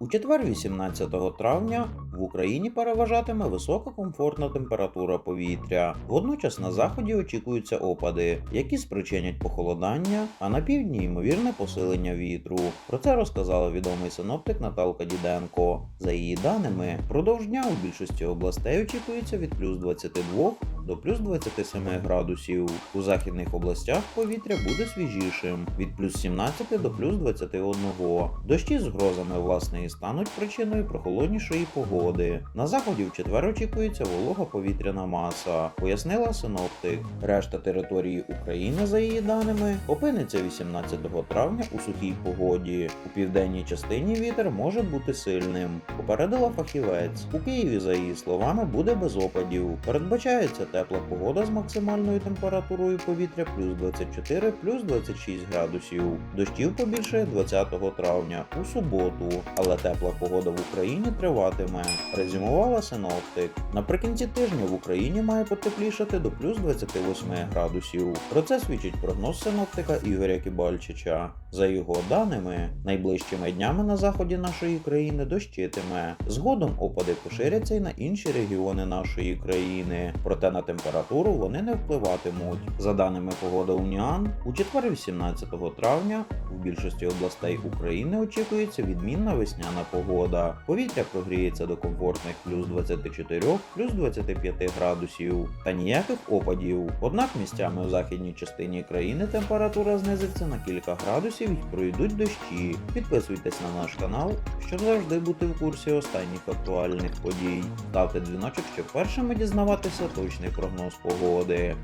У четвер, 18 травня, в Україні переважатиме висока комфортна температура повітря. Водночас на заході очікуються опади, які спричинять похолодання, а на півдні ймовірне посилення вітру. Про це розказала відомий синоптик Наталка Діденко. За її даними, впродовж дня у більшості областей очікується від плюс 22 до плюс 27 градусів. У західних областях повітря буде свіжішим від плюс 17 до плюс 21. Дощі з грозами власне і стануть причиною прохолоднішої погоди. На заході в четвер очікується волога повітряна маса, пояснила синоптик. Решта території України, за її даними, опиниться 18 травня у сухій погоді. У південній частині вітер може бути сильним. Попередила фахівець. У Києві, за її словами, буде без опадів. Передбачається тепла погода з максимальною температурою повітря плюс 24 плюс 26 градусів. Дощів побільшає 20 травня у суботу, але тепла погода в Україні триватиме. Резюмувала синоптик. Наприкінці тижня в Україні має потеплішати до плюс 28 градусів. Про це свідчить прогноз синоптика Ігоря Кібальчича. За його даними, найближчими днями на заході нашої країни дощитиме. Згодом опади поширяться й на інші регіони нашої країни, проте на температуру вони не впливатимуть. За даними погода Уніан, у четвер 18 травня в більшості областей України очікується відмінна весняна погода. Повітря прогріється до комфортних плюс 24, плюс 25 градусів та ніяких опадів. Однак місцями у західній частині країни температура знизиться на кілька градусів і пройдуть дощі. Підписуйтесь на наш канал, щоб завжди бути в курсі останніх актуальних подій. Ставте дзвіночок, щоб першими дізнаватися точний прогноз погоди.